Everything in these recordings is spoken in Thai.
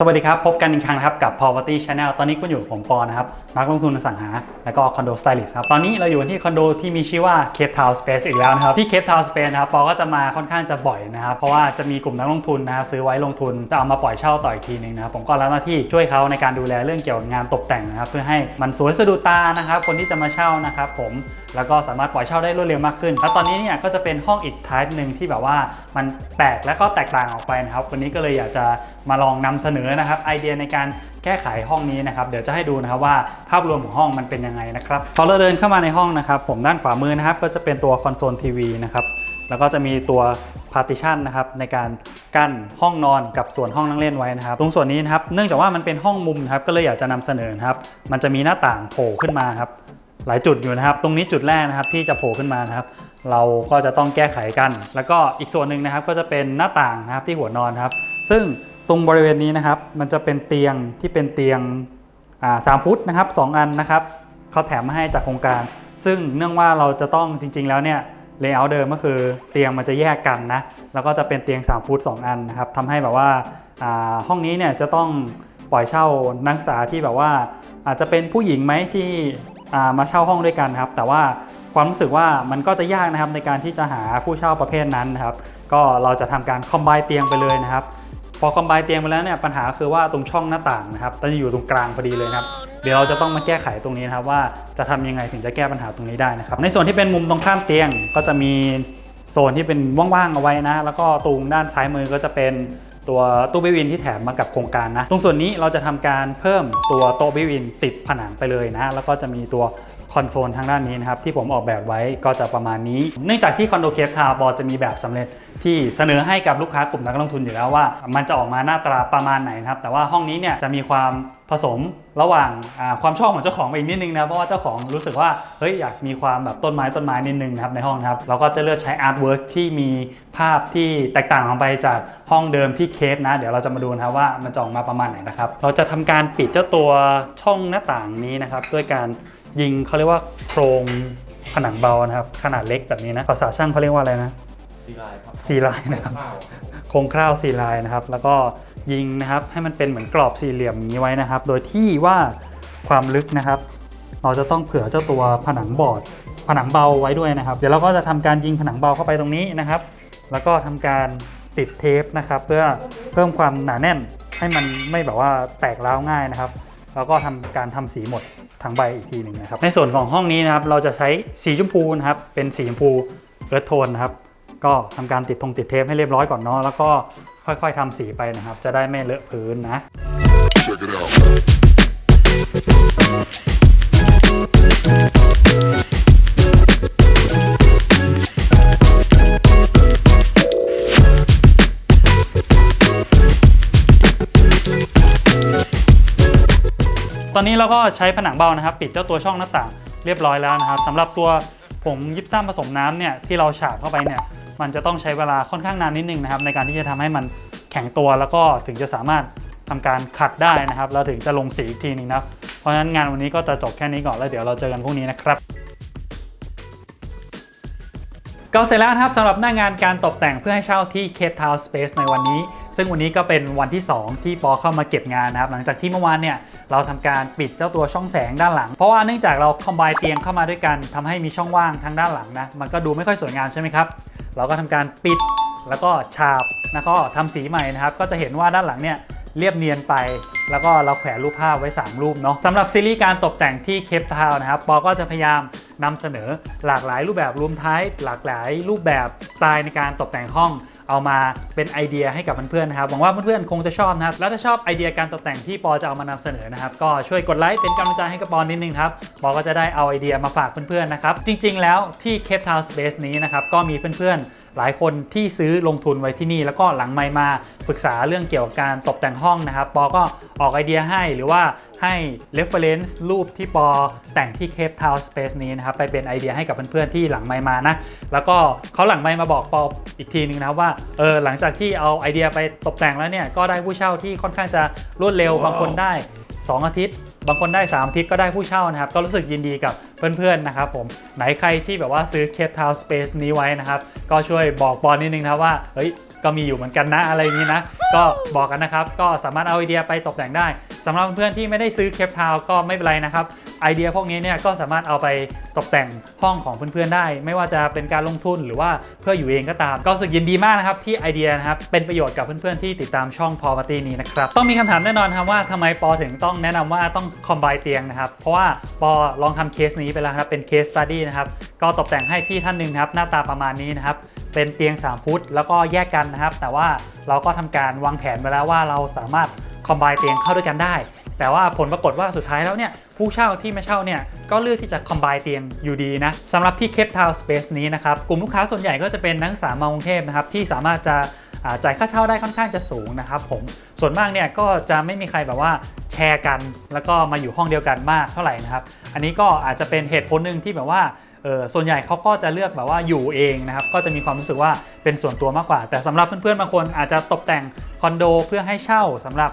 สวัสดีครับ พบกันอีกครั้งนะครับกับ Property Channel ตอนนี้คุณอยู่ผมปอนะครับ นักลงทุนอสังหา และก็คอนโดสไตลิสต์ครับ ตอนนี้เราอยู่ที่คอนโดที่มีชื่อว่า Cape Town Space อีกแล้วนะครับ ที่ Cape Town Space นะครับ ปอก็จะมาค่อนข้างจะบ่อยนะครับ เพราะว่าจะมีกลุ่มนักลงทุนนะครับซื้อไว้ลงทุน จะเอามาปล่อยเช่าต่ออีกทีหนึงนะครับ ผมก็รับหน้าที่ช่วยเขาในการดูแลเรื่องเกี่ยวกับงานตกแต่งนะครับ เพื่อให้มันสวยสะดุดตานะครับ คนที่จะมาเช่านะครับผม แล้วก็สามารถปล่อยเช่าได้รวดเร็วมากขึ้น แล้วตอนนี้เนี่ยก็จะเป็นห้องอีก type หนึ่งที่แบบว่ามันแปลกและก็แตกต่างออกไปนะครับ วันนี้ก็เลยอยากจะมาลองนำเสนอนะครับไอเดียในการแก้ไขห้องนี้นะครับเดี๋ยวจะให้ดูนะครับว่าภาพรวมของห้องมันเป็นยังไงนะครับพอเราเดินเข้ามาในห้องนะครับผมด้านขวามือนะครับก็จะเป็นตัวคอนโซลทีวีนะครับแล้วก็จะมีตัว partition นะครับในการกั้นห้องนอนกับส่วนห้องนั่งเล่นไว้นะครับ ตรงส่วนนี้นะครับเนื่องจากว่ามันเป็นห้องมุมนะครับก็เลยอยากจะนำเสนอครับ มันจะมีหน้าต่างโผล่ขึ้นมาครับหลายจุดอยู่นะครับ ตรงนี้จุดแรกนะครับที่จะโผล่ขึ้นมานะครับ เราก็จะต้องแก้ไขกัน แล้วก็อีกส่วนหนึ่งนะครับก็จะเป็นหน้าต่างนะครับที่หัวนอนครับ ซึ่ง ตรงบริเวณนี้นะครับ มันจะเป็นเตียงที่เป็นเตียงสามฟุตนะครับสองอันนะครับเขาแถมมาให้จากโครงการ ซึ่งเนื่องว่าเราจะต้องจริง ๆ แล้วเนี่ยเลเยอร์เดิมก็คือเตียงมันจะแยกกันนะแล้วก็จะเป็นเตียง3ฟุต2 อันนะครับทำให้แบบว่าาห้องนี้เนี่ยจะต้องปล่อยเช่านักศึกษาที่แบบว่าอาจจะเป็นผู้หญิงไหมที่มาเช่าห้องด้วยกันครับ แต่ว่าความรู้สึกว่ามันก็จะยากนะครับในการที่จะหาผู้เช่าประเภทนั้นนะครับ ก็เราจะทำการคอมไบเตียงไปเลยนะครับ พอคอมไบเตียงไปแล้วเนี่ยปัญหาคือว่าตรงช่องหน้าต่างนะครับจะอยู่ตรงกลางพอดีเลยนะครับเดี๋ยวเราจะต้องมาแก้ไขตรงนี้นะครับว่าจะทำยังไงถึงจะแก้ปัญหาตรงนี้ได้นะครับในส่วนที่เป็นมุมตรงข้ามเตียงก็จะมีโซนที่เป็นว่างๆเอาไว้นะ แล้วก็ตรงด้านซ้ายมือก็จะเป็นตัวตู้บิวอินที่แถมมากับโครงการนะ ตรงส่วนนี้เราจะทำการเพิ่มตัวโต๊ะบิวอินติดผนังไปเลยนะ แล้วก็จะมีตัว คอนโซลทางด้านนี้นะครับที่ผมออกแบบไว้ก็จะประมาณนี้ เนื่องจากที่คอนโดเคฟทาวน์บอจะมีแบบสำเร็จที่เสนอให้กับลูกค้ากลุ่มนักลงทุนอยู่แล้วว่า มันจะออกมาหน้าตาประมาณไหนนะครับ แต่ว่าห้องนี้เนี่ยจะมีความผสมระหว่างความชอบของเจ้าของไปอีกนิดนึงนะเพราะว่าเจ้าของรู้สึกว่าเฮ้ยอยากมีความแบบต้นไม้ต้นไม้นิดนึงนะครับในห้องนะครับเราก็จะเลือกใช้อาร์ตเวิร์กที่มีภาพที่แตกต่างออกไปจากห้องเดิมที่เคฟนะ เดี๋ยวเราจะมาดูนะครับว่ามันจะออกมาประมาณไหนนะครับ เราจะทำการปิดเจ้าตัวช่องหน้าต่างนี้นะครับด้วยการ ยิงเขาเรียกว่าโครงผนังเบานะครับ ขนาดเล็กแบบนี้นะภาษาช่างเขาเรียกว่าอะไรนะซีไลน์ครับซีไลน์นะครับข้าวโครงคร่าวซีไลน์นะครับ แล้วก็ยิงนะครับให้มันเป็นเหมือนกรอบสี่เหลี่ยมอย่างนี้ไว้นะครับ โดยที่ว่าความลึกนะครับ เราจะต้องเผื่อเจ้าตัวผนังบอร์ด ผนังเบาไว้ด้วยนะครับ เดี๋ยวเราก็จะทำการยิงผนังเบาเข้าไปตรงนี้นะครับ แล้วก็ทำการติดเทปนะครับ เพื่อเพิ่มความหนาแน่นให้มันไม่แบบว่าแตกร้าวง่ายนะครับ แล้วก็ทำการทำสีหมด ทั้งใบอีกทีหนึ่งนะครับ ในส่วนของห้องนี้นะครับ เราจะใช้สีชมพูนะครับ เป็นสีชมพูเอิร์ธโทนนะครับ ก็ทำการติดธงติดเทปให้เรียบร้อยก่อนเนาะ แล้วก็ค่อยๆทำสีไปนะครับ จะได้ไม่เลอะพื้นนะเเราก็ใช้ผนังเบานะครับ ปิดเจ้าตัวช่องหน้าต่างเรียบร้อยแล้วนะครับสำหรับตัวผงยิปซัมผสมน้ำเนี่ยที่เราฉาบเข้าไปเนี่ยมันจะต้องใช้เวลาค่อนข้างนานนิดนึงนะครับในการที่จะทำให้มันแข็งตัวแล้วก็ถึงจะสามารถทำการขัดได้นะครับแล้วถึงจะลงสีอีกทีนึงนะเพราะฉะนั้นงานวันนี้ก็จะจบแค่นี้ก่อนแล้วเดี๋ยวเราเจอกันพรุ่งนี้นะครับก็เสร็จแล้วนะครับสำหรับหน้างานการตกแต่งเพื่อให้เช่าที่ Cape Town Space ในวันนี้ ซึ่งวันนี้ก็เป็นวันที่ 2 ที่ปอเข้ามาเก็บงานนะครับ หลังจากที่เมื่อวานเนี่ยเราทำการปิดเจ้าตัวช่องแสงด้านหลัง เพราะว่าเนื่องจากเราคอมไบเตียงเข้ามาด้วยกันทำให้มีช่องว่างทางด้านหลังนะ มันก็ดูไม่ค่อยสวยงามใช่ไหมครับ เราก็ทำการปิดแล้วก็ฉาบแล้วก็ทำสีใหม่นะครับ ก็จะเห็นว่าด้านหลังเนี่ยเรียบเนียนไป แล้วก็เราแขวนรูปภาพไว้ 3 รูปเนาะสำหรับซีรีส์การตกแต่งที่เคปทาวนะครับปอก็จะพยายาม นำเสนอหลากหลายรูปแบบรวมท้ายหลากหลายรูปแบบสไตล์ในการตกแต่งห้อง เอามาเป็นไอเดียให้กับเพื่อนๆนะครับหวังว่าเพื่อนๆคงจะชอบนะครับแล้วถ้าชอบไอเดียการตกแต่งที่ปอจะเอามานำเสนอนะครับ ก็ช่วยกดไลค์เป็นกำลังใจให้กับปอนิดนึงครับปอก็จะได้เอาไอเดียมาฝากเพื่อนๆนะครับจริง ๆ แล้วที่ Cape Town Space นี้นะครับก็มีเพื่อนๆ หลายคนที่ซื้อลงทุนไว้ที่นี่ แล้วก็หลังไมมาปรึกษาเรื่องเกี่ยวกับการตกแต่งห้องนะครับ ปอก็ออกไอเดียให้หรือว่าให้ reference รูปที่ปอแต่งที่ Cape Town Space นี้นะครับ ไปเป็นไอเดียให้กับเพื่อนๆที่หลังไมมานะ แล้วก็เขาหลังไมมาบอกปออีกทีนึงนะว่าเออหลังจากที่เอาไอเดียไปตกแต่งแล้วเนี่ยก็ได้ผู้เช่าที่ค่อนข้างจะรวดเร็วบางคนได้ 2 อาทิตย์ บางคนได้ 3 ทิศก็ได้ผู้เช่านะครับ ก็รู้สึกยินดีกับเพื่อนๆนะครับผมไหนใครที่แบบว่าซื้อ Cape Town Space นี้ไว้นะครับ ก็ช่วยบอกปอนนิดนึงนะว่าเฮ้ยก็มีอยู่เหมือนกันนะอะไรอย่างนี้นะ ก็บอกกันนะครับ ก็สามารถเอาไอเดียไปตกแต่งได้สำหรับเพื่อนๆที่ไม่ได้ซื้อเคปทาวก็ไม่เป็นไรนะครับ ไอเดียพวกนี้เนี่ยก็สามารถเอาไปตกแต่งห้องของเพื่อนๆได้ ไม่ว่าจะเป็นการลงทุนหรือว่าเพื่ออยู่เองก็ตาม ก็รู้สึกยินดีมากนะครับที่ไอเดียนะครับเป็นประโยชน์กับเพื่อนๆที่ติดตามช่องพอ Party นี้นะครับต้องมีคำถามแน่นอนครับว่าทำไมปอถึงต้องแนะนำว่าต้องคอมไบเตียงนะครับเพราะว่าปอลองทำเคสนี้ไปแล้วครับเป็นเคสสตัดดี้นะครับก็ตกแต่งให้พี่ท่านหนึ่งนะครับหน้าตาประมาณนี้นะครับเป็นเตียง 3 ฟุต แล้วก็แยกกันนะครับ แต่ว่าเราก็ทำการวางแผนไปแล้วว่าเราสามารถคอมไบเตียงเข้าด้วยกันได้ แต่ว่าผลปรากฏว่าสุดท้ายแล้วเนี่ยผู้เช่าที่มาเช่าเนี่ยก็เลือกที่จะคอมไบเตียงอยู่ดีนะสำหรับที่เคปทาวน์สเปซนี้นะครับกลุ่มลูกค้าส่วนใหญ่ก็จะเป็นนักศึกษามากรุงเทพนะครับที่สามารถจะจ่ายค่าเช่าได้ค่อนข้างจะสูงนะครับผมส่วนมากเนี่ยก็จะไม่มีใครแบบว่าแชร์กัน แล้วก็มาอยู่ห้องเดียวกันมากเท่าไหร่นะครับอันนี้ก็อาจจะเป็นเหตุผลหนึ่งที่แบบว่าเออส่วนใหญ่เขาก็จะเลือกแบบว่าอยู่เองนะครับ ก็จะมีความรู้สึกว่าเป็นส่วนตัวมากกว่า แต่สำหรับเพื่อนๆบางคนอาจจะตกแต่งคอนโดเพื่อให้เช่าสำหรับ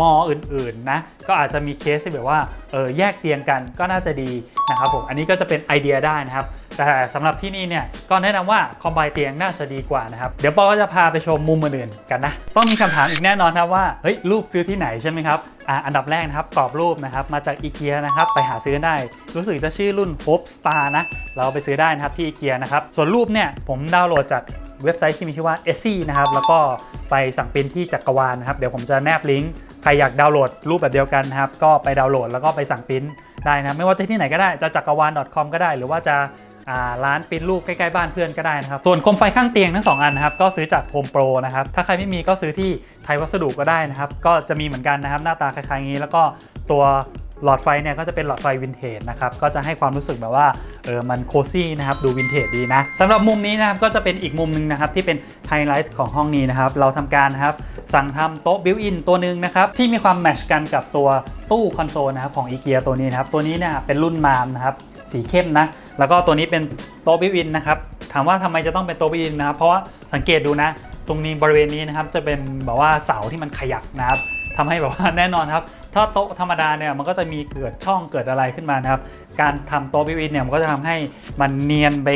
มออื่นๆนะก็อาจจะมีเคสที่แบบว่าเออแยกเตียงกันก็น่าจะดีนะครับผมอันนี้ก็จะเป็นไอเดียได้นะครับ แต่สำหรับที่นี่เนี่ยก็แนะนำว่าคอมไบเตียงน่าจะดีกว่านะครับเดี๋ยวปอก็จะพาไปชมมุมอื่นๆกันนะต้องมีคำถามอีกแน่นอนครับว่าเฮ้ยรูปซื้อที่ไหนใช่ไหมครับอ่าอันดับแรกนะครับกรอบรูปนะครับมาจากอีเกียนะครับไปหาซื้อได้ รู้สึกจะชื่อรุ่น Hope Star นะเราไปซื้อได้นะครับที่อีเกียนะครับส่วนรูปเนี่ยผมดาวน์โหลดจาก เว็บไซต์ที่มีชื่อว่า e s s y นะครับ แล้วก็ไปสั่งปริ้นที่จักรวาลนะครับ เดี๋ยวผมจะแนบลิงก์ ใครอยากดาวน์โหลดรูปแบบเดียวกันนะครับ ก็ไปดาวน์โหลดแล้วก็ไปสั่งปริ้นได้นะ ไม่ว่าจะที่ไหนก็ได้ จะจักรวาล .com ก็ได้ หรือว่าจะาร้านปริ้นรูปใกล้ๆบ้านเพื่อนก็ได้นะครับ ส่วนโคมไฟข้างเตียงทั้ง 2 อันนะครับ ก็ซื้อจาก Home Pro นะครับ ถ้าใครไม่มีก็ซื้อที่ไทยวัสดุก็ได้นะครับ ก็จะมีเหมือนกันนะครับ หน้าตาคล้ายๆงนี้ แล้วก็ตัว หลอดไฟเนี่ยก็จะเป็นหลอดไฟวินเทจนะครับก็จะให้ความรู้สึกแบบว่าเออมันโคซี่นะครับดูวินเทจดีนะสำหรับมุมนี้นะครับก็จะเป็นอีกมุมหนึ่งนะครับที่เป็นไฮไลท์ของห้องนี้นะครับเราทำการนะครับสั่งทำโต๊ะบิวอินตัวหนึ่งนะครับที่มีความแมชกันกับตัวตู้คอนโซลนะครับของอีเกียตัวนี้นะครับตัวนี้เนี่ยเป็นรุ่นมามนะครับสีเข้มนะแล้วก็ตัวนี้เป็นโต๊ะบิวอินนะครับถามว่าทำไมจะต้องเป็นโต๊ะบิวอินนะครับเพราะว่าสังเกตดูนะ ตรงนี้บริเวณนี้นะครับจะเป็นแบบว่าเสาที่มันขยักนะครับ ทำให้แบบว่าแน่นอนครับ ถ้าโต๊ะธรรมดาเนี่ยมันก็จะมีเกิดช่องเกิดอะไรขึ้นมานะครับการทำโต๊ะบิวอินเนี่ยมันก็จะทำให้มันเนียนไป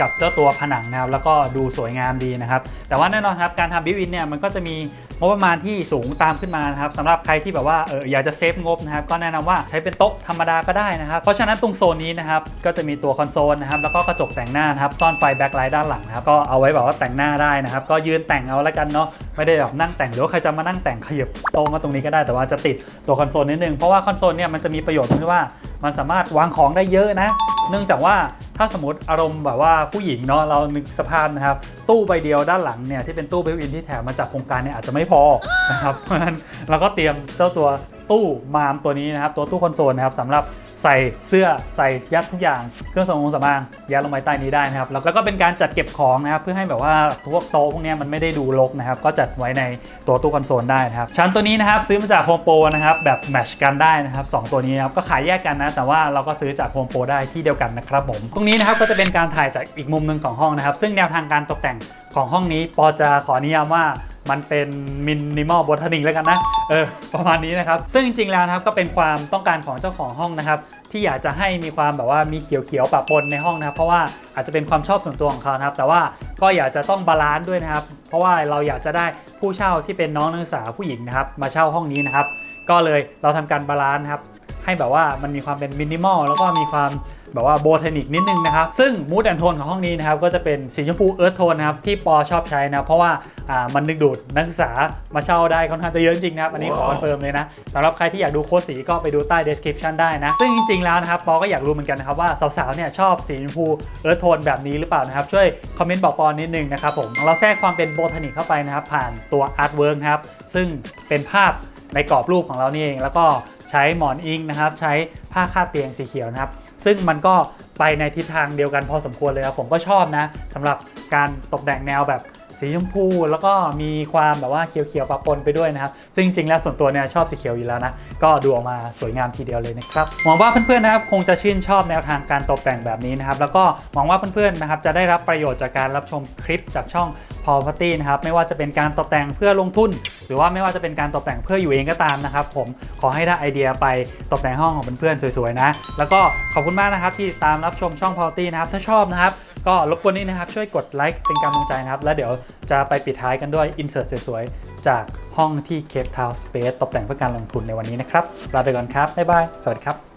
กับเจ้าตัวผนังนะครับแล้วก็ดูสวยงามดีนะครับ แต่ว่าแน่นอนครับการทำบิวอินเนี่ยมันก็จะมีงบประมาณที่สูงตามขึ้นมานะครับสำหรับใครที่แบบว่าเอออยากจะเซฟงบนะครับก็แนะนำว่าใช้เป็นโต๊ะธรรมดาก็ได้นะครับเพราะฉะนั้นตรงโซนนี้นะครับก็จะมีตัวคอนโซลนะครับแล้วก็กระจกแต่งหน้านะครับซ่อนไฟแบ็คไลท์ด้านหลังนะครับก็เอาไว้แบบว่าแต่งหน้าได้นะครับก็ยืนแต่งเอาแล้วกันเนาะไม่ได้แบบนั่งแต่งหรือว่าใครจะมานั่งแต่งขยับโต๊ะมาตรงนี้ก็ได้แต่ว่าจะติดตัวคอนโซลนิดนึงเพราะว่าคอนโซลเนี่ยมันจะมีประโยชน์ที่ว่า มันสามารถวางของได้เยอะนะ เนื่องจากว่าถ้าสมมติอารมณ์แบบว่าผู้หญิงเนาะเรานึกสภาพนะครับ ตู้ใบเดียวด้านหลังเนี่ยที่เป็นตู้เบลอินที่แถมมาจากโครงการเนี่ยอาจจะไม่พอนะครับเพราะฉะนั้นเราก็เตรียมเจ้าตัวตู้มามตัวนี้นะครับ ตัวตู้คอนโซลนะครับสำหรับ ใส่เสื้อใส่ยัดทุกอย่าง เครื่องสำอางสำอางยัดลงไปใต้นี้ได้นะครับ แล้วก็เป็นการจัดเก็บของนะครับเพื่อให้แบบว่าพวกโต๊ะพวกนี้มันไม่ได้ดูรกนะครับ ก็จัดไว้ในตัวตู้คอนโซลได้นะครับ ชั้นตัวนี้นะครับซื้อมาจากโฮมโปรนะครับแบบแมชกันได้นะครับสองตัวนี้นะครับก็ขายแยกกันนะ แต่ว่าเราก็ซื้อจากโฮมโปรได้ที่เดียวกันนะครับผม ตรงนี้นะครับก็จะเป็นการถ่ายจากอีกมุมหนึ่งของห้องนะครับ ซึ่งแนวทางการตกแต่งของห้องนี้ปอจะขอนิยามว่า มันเป็นมินิมอลบอทนิงแล้วกันนะ เออ ประมาณนี้นะครับ ซึ่งจริงๆแล้วนะครับก็เป็นความต้องการของเจ้าของห้องนะครับ ที่อยากจะให้มีความแบบว่ามีเขียวๆปะปนในห้องนะครับ เพราะว่าอาจจะเป็นความชอบส่วนตัวของเขานะครับ แต่ว่าก็อยากจะต้องบาลานซ์ด้วยนะครับ เพราะว่าเราอยากจะได้ผู้เช่าที่เป็นน้องนักศึกษาผู้หญิงนะครับ มาเช่าห้องนี้นะครับ ก็เลยเราทำการบาลานซ์ครับ ให้แบบว่ามันมีความเป็นมินิมอลแล้วก็มีความ แบบว่าโบทานิกนิดนึงนะครับ ซึ่งมูดแอนโทนของห้องนี้นะครับ ก็จะเป็นสีชมพูเอิร์ธโทนนะครับ ที่ปอชอบใช้นะ เพราะว่าอ่ามันดึงดูดนักศึกษามาเช่าได้ค่อนข้างจะเยอะจริงนะครับ อันนี้ขอคอนเฟิร์มเลยนะสำหรับใครที่อยากดูโค้ดสีก็ไปดูใต้ description ได้นะ ซึ่งจริง ๆ แล้วนะครับปอก็อยากรู้เหมือนกันนะครับว่าสาวๆเนี่ยชอบสีชมพูเอิร์ธโทนแบบนี้หรือเปล่านะครับช่วยคอมเมนต์บอกปอนิดนึงนะครับผมเราแทรกความเป็นโบทานิกเข้าไปนะครับผ่านตัวอาร์ตเวิร์กนะครับซึ่งเป็นภาพในกรอบรูปของเรานี่เอง แล้วก็ใช้หมอนอิงนะครับ ใช้ผ้าคาดเตียงสีเขียวนะครับ ซึ่งมันก็ไปในทิศทางเดียวกันพอสมควรเลยครับผมก็ชอบนะสำหรับการตกแต่งแนวแบบสีชมพูแล้วก็มีความแบบว่าเขียวๆปะปนไปด้วยนะครับ ซึ่งจริงๆแล้วส่วนตัวเนี่ยชอบสีเขียวอยู่แล้วนะ ก็ดูออกมาสวยงามทีเดียวเลยนะครับ หวังว่าเพื่อนๆนะครับคงจะชื่นชอบแนวทางการตกแต่งแบบนี้นะครับ แล้วก็หวังว่าเพื่อนๆนะครับจะได้รับประโยชน์จากการรับชมคลิปจากช่อง p o p a r t y นะครับ ไม่ว่าจะเป็นการตกแต่งเพื่อลงทุน หรือว่าไม่ว่าจะเป็นการตกแต่งเพื่ออยู่เองก็ตามนะครับ ผมขอให้ได้ไอเดียไปตกแต่งห้องของเพื่อนๆสวยๆนะ แล้วก็ขอบคุณมากนะครับที่ตามรับชมช่องพอลตี้นะครับถ้าชอบนะครับก็รบกวนนี้นะครับช่วยกดไลค์เป็นกำลังใจนะครับ แล้วเดี๋ยวจะไปปิดท้ายกันด้วยอินเสิร์ตสวยๆ จากห้องที่เคฟท Town Space ตกแต่งเพื่อการลงทุนในวันนี้นะครับลาไปก่อนครับ บ๊ายบาย สวัสดีครับ